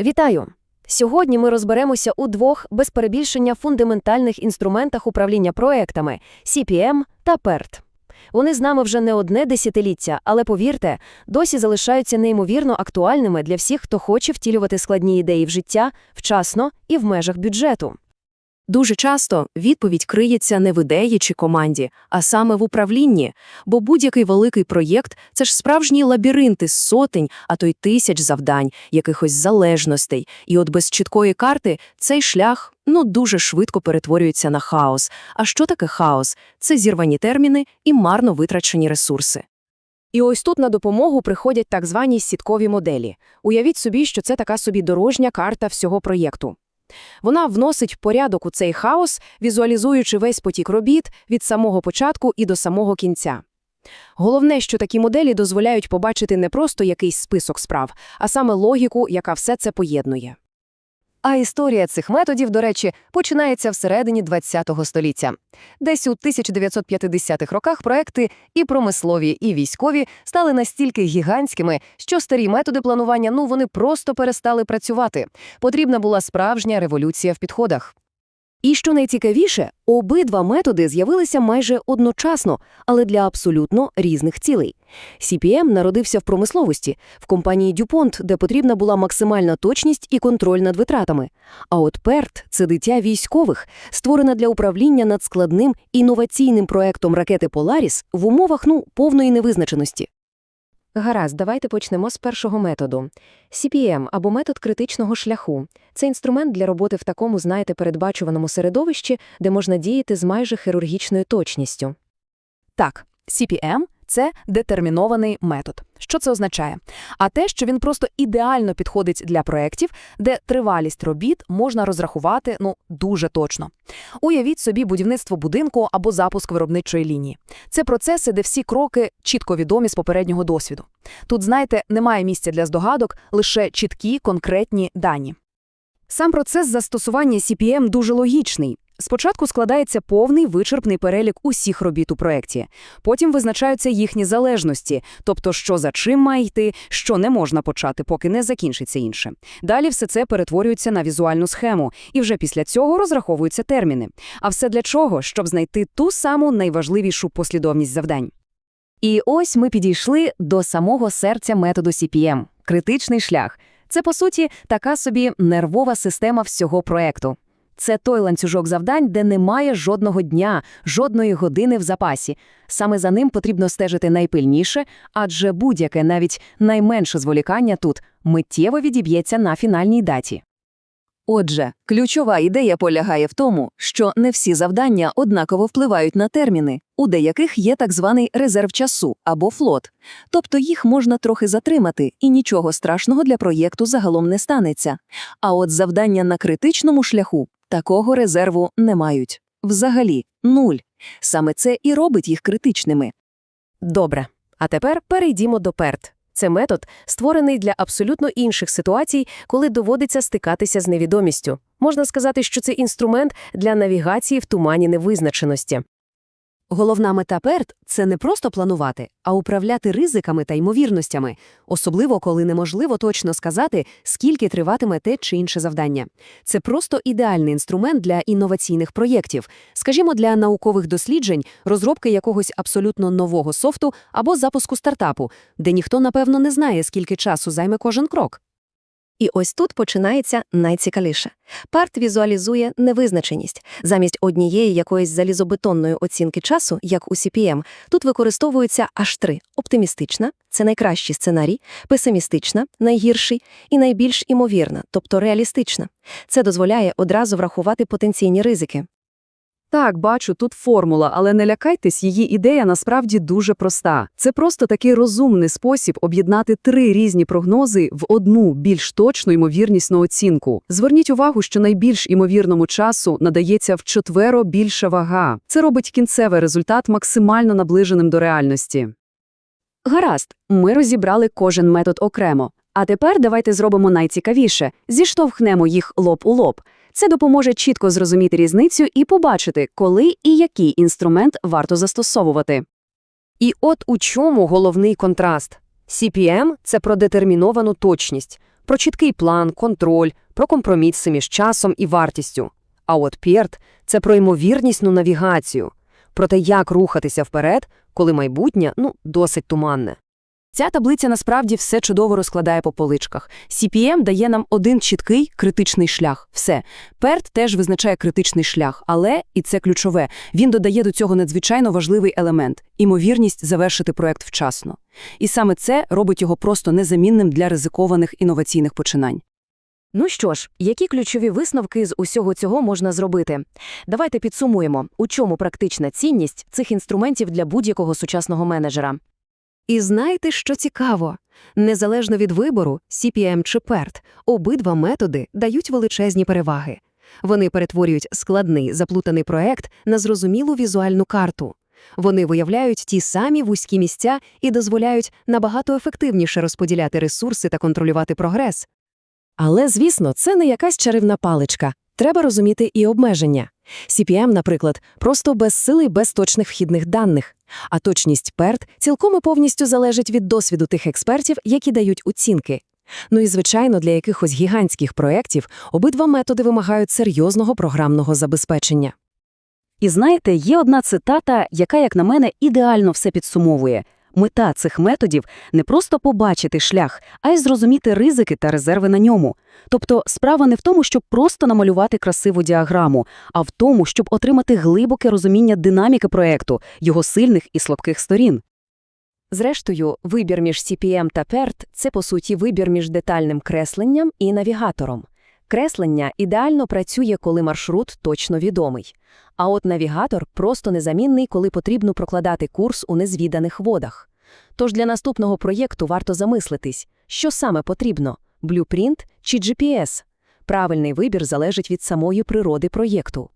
Вітаю! Сьогодні ми розберемося у двох без перебільшення фундаментальних інструментах управління проектами CPM та PERT. Вони з нами вже не одне десятиліття, але повірте, досі залишаються неймовірно актуальними для всіх, хто хоче втілювати складні ідеї в життя вчасно і в межах бюджету. Дуже часто відповідь криється не в ідеї чи команді, а саме в управлінні, бо будь-який великий проєкт – це ж справжні лабіринти з сотень, а то й тисяч завдань, якихось залежностей. І от без чіткої карти цей шлях ну дуже швидко перетворюється на хаос. А що таке хаос? Це зірвані терміни і марно витрачені ресурси. І ось тут на допомогу приходять так звані сіткові моделі. Уявіть собі, що це така собі дорожня карта всього проєкту. Вона вносить порядок у цей хаос, візуалізуючи весь потік робіт від самого початку і до самого кінця. Головне, що такі моделі дозволяють побачити не просто якийсь список справ, а саме логіку, яка все це поєднує. А історія цих методів, до речі, починається всередині ХХ століття. Десь у 1950-х роках проекти і промислові, і військові стали настільки гігантськими, що старі методи планування ну вони просто перестали працювати. Потрібна була справжня революція в підходах. І що найцікавіше, обидва методи з'явилися майже одночасно, але для абсолютно різних цілей. CPM народився в промисловості, в компанії DuPont, де потрібна була максимальна точність і контроль над витратами. А от PERT – це дитя військових, створене для управління над складним інноваційним проектом ракети Polaris в умовах ну, повної невизначеності. Гаразд, давайте почнемо з першого методу. CPM або метод критичного шляху. Це інструмент для роботи в такому, знаєте, передбачуваному середовищі, де можна діяти з майже хірургічною точністю. Так, CPM – це детермінований метод. Що це означає? А те, що він просто ідеально підходить для проєктів, де тривалість робіт можна розрахувати ну дуже точно. Уявіть собі будівництво будинку або запуск виробничої лінії. Це процеси, де всі кроки чітко відомі з попереднього досвіду. Тут, знаєте, немає місця для здогадок, лише чіткі конкретні дані. Сам процес застосування CPM дуже логічний. Спочатку складається повний вичерпний перелік усіх робіт у проєкті. Потім визначаються їхні залежності, тобто що за чим має йти, що не можна почати, поки не закінчиться інше. Далі все це перетворюється на візуальну схему, і вже після цього розраховуються терміни. А все для чого? Щоб знайти ту саму найважливішу послідовність завдань. І ось ми підійшли до самого серця методу CPM – критичний шлях. Це, по суті, така собі нервова система всього проекту. Це той ланцюжок завдань, де немає жодного дня, жодної години в запасі. Саме за ним потрібно стежити найпильніше, адже будь-яке, навіть найменше зволікання тут миттєво відіб'ється на фінальній даті. Отже, ключова ідея полягає в тому, що не всі завдання однаково впливають на терміни, у деяких є так званий резерв часу або флот, тобто їх можна трохи затримати, і нічого страшного для проєкту загалом не станеться. А от завдання на критичному шляху такого резерву не мають. Взагалі, нуль. Саме це і робить їх критичними. Добре. А тепер перейдімо до перт. Це метод, створений для абсолютно інших ситуацій, коли доводиться стикатися з невідомістю. Можна сказати, що це інструмент для навігації в тумані невизначеності. Головна мета PERT – це не просто планувати, а управляти ризиками та ймовірностями, особливо коли неможливо точно сказати, скільки триватиме те чи інше завдання. Це просто ідеальний інструмент для інноваційних проєктів, скажімо, для наукових досліджень, розробки якогось абсолютно нового софту або запуску стартапу, де ніхто, напевно, не знає, скільки часу займе кожен крок. І ось тут починається найцікавіше. Парт візуалізує невизначеність. Замість однієї якоїсь залізобетонної оцінки часу, як у CPM, тут використовуються аж три: оптимістична це найкращий сценарій, песимістична найгірший, і найбільш імовірна, тобто реалістична. Це дозволяє одразу врахувати потенційні ризики. Так, бачу, тут формула, але не лякайтесь, її ідея насправді дуже проста. Це просто такий розумний спосіб об'єднати три різні прогнози в одну більш точну ймовірнісну оцінку. Зверніть увагу, що найбільш імовірному часу надається вчетверо більша вага. Це робить кінцевий результат максимально наближеним до реальності. Гаразд, ми розібрали кожен метод окремо. А тепер давайте зробимо найцікавіше – зіштовхнемо їх лоб у лоб. Це допоможе чітко зрозуміти різницю і побачити, коли і який інструмент варто застосовувати. І от у чому головний контраст. CPM – це про детерміновану точність. про чіткий план, контроль, про компроміси між часом і вартістю. А от PERT – це про ймовірнісну навігацію, про те, як рухатися вперед, коли майбутнє, ну, досить туманне. Ця таблиця насправді все чудово розкладає по поличках. CPM дає нам один чіткий критичний шлях. Все. PERT теж визначає критичний шлях, але, і це ключове, він додає до цього надзвичайно важливий елемент – імовірність завершити проект вчасно. І саме це робить його просто незамінним для ризикованих інноваційних починань. Ну що ж, які ключові висновки з усього цього можна зробити? Давайте підсумуємо, у чому практична цінність цих інструментів для будь-якого сучасного менеджера. І знаєте, що цікаво? Незалежно від вибору, CPM чи PERT, обидва методи дають величезні переваги. Вони перетворюють складний, заплутаний проект на зрозумілу візуальну карту. Вони виявляють ті самі вузькі місця і дозволяють набагато ефективніше розподіляти ресурси та контролювати прогрес. Але, звісно, це не якась чарівна паличка. Треба розуміти і обмеження. CPM, наприклад, просто без сили без точних вхідних даних. А точність PERT цілком і повністю залежить від досвіду тих експертів, які дають оцінки. Ну і, звичайно, для якихось гігантських проєктів обидва методи вимагають серйозного програмного забезпечення. І знаєте, є одна цитата, яка, як на мене, ідеально все підсумовує. Мета цих методів – не просто побачити шлях, а й зрозуміти ризики та резерви на ньому. Тобто справа не в тому, щоб просто намалювати красиву діаграму, а в тому, щоб отримати глибоке розуміння динаміки проекту, його сильних і слабких сторін. Зрештою, вибір між CPM та PERT – це, по суті, вибір між детальним кресленням і навігатором. Креслення ідеально працює, коли маршрут точно відомий. А от навігатор просто незамінний, коли потрібно прокладати курс у незвіданих водах. Тож для наступного проєкту варто замислитись, що саме потрібно – блюпринт чи GPS. Правильний вибір залежить від самої природи проєкту.